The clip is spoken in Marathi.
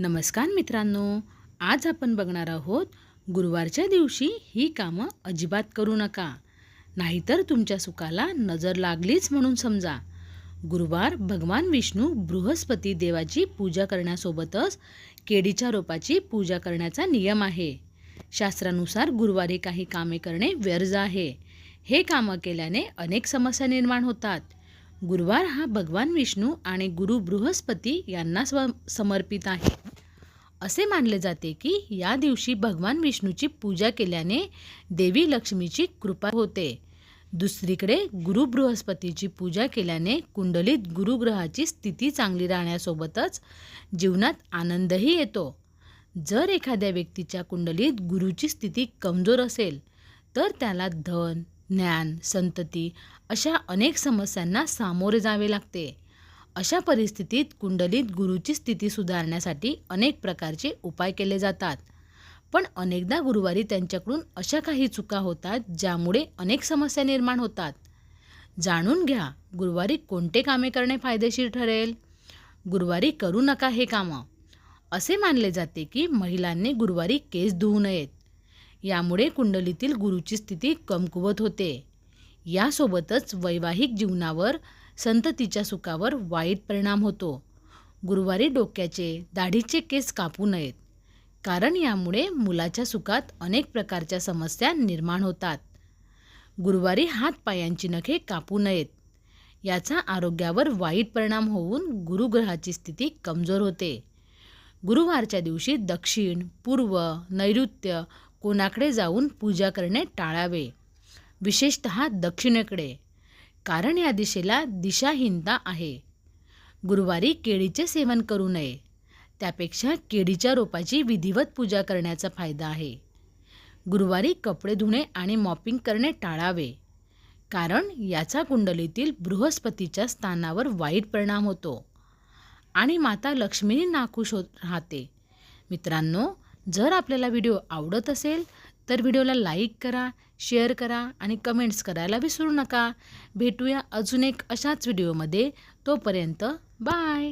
नमस्कार मित्रांनो आज आपण बघणार आहोत गुरुवारच्या दिवशी ही कामं अजिबात करू नका. नाहीतर तुमच्या सुखाला नजर लागलीच म्हणून समजा. गुरुवार भगवान विष्णू बृहस्पती देवाची पूजा करण्यासोबतच केळीच्या रोपाची पूजा करण्याचा नियम आहे. शास्त्रानुसार गुरुवारी काही कामे करणे व्यर्ज आहे. हे कामं केल्याने अनेक समस्या निर्माण होतात. गुरुवार हा भगवान विष्णू आणि गुरु बृहस्पती यांना स्व समर्पित आहे. असे मानले जाते की या दिवशी भगवान विष्णूची पूजा केल्याने देवी लक्ष्मीची कृपा होते. दुसरीकडे गुरु बृहस्पतीची पूजा केल्याने कुंडलीत गुरुग्रहाची स्थिती चांगली राहण्यासोबतच जीवनात आनंदही येतो. जर एखाद्या व्यक्तीच्या कुंडलीत गुरुची स्थिती कमजोर असेल तर त्याला धन ज्ञान संतती अशा अनेक समस्यांना सामोरे जावे लागते. अशा परिस्थितीत कुंडलीत गुरुची स्थिती सुधारण्यासाठी अनेक प्रकारचे उपाय केले जातात. पण अनेकदा गुरुवारी त्यांच्याकडून अशा काही चुका होतात ज्यामुळे अनेक समस्या निर्माण होतात. जाणून घ्या गुरुवारी कोणते कामे करणे फायदेशीर ठरेल? गुरुवारी करू नका हे कामं. असे मानले जाते की महिलांनी गुरुवारी केस धुवू नयेत. यामुळे कुंडलीतील गुरुची स्थिती कमकुवत होते. यासोबतच वैवाहिक जीवनावर संततीच्या सुखावर वाईट परिणाम होतो. गुरुवारी डोक्याचे दाढीचे केस कापू नयेत. कारण यामुळे मुलाच्या सुखात अनेक प्रकारच्या समस्या निर्माण होतात. गुरुवारी हातपायांची नखे कापू नयेत. याचा आरोग्यावर वाईट परिणाम होऊन गुरुग्रहाची स्थिती कमजोर होते. गुरुवारच्या दिवशी दक्षिण पूर्व नैऋत्य कोणाकडे जाऊन पूजा करणे टाळावे. विशेषत दक्षिणेकडे. कारण या दिशेला दिशाहीनता आहे. गुरुवारी केळीचे सेवन करू नये. त्यापेक्षा केळीच्या रोपाची विधिवत पूजा करण्याचा फायदा आहे. गुरुवारी कपडे धुणे आणि मॉपिंग करणे टाळावे. कारण याचा कुंडलीतील बृहस्पतीच्या स्थानावर वाईट परिणाम होतो आणि माता लक्ष्मीही नाखुश होत राहते. मित्रांनो जर आपल्याला व्हिडिओ आवडत असेल तर व्हिडिओला लाईक करा शेअर करा आणि कमेंट्स करायला विसरू नका. भेटूया अजून एक अशाच व्हिडिओमध्ये. तोपर्यंत बाय.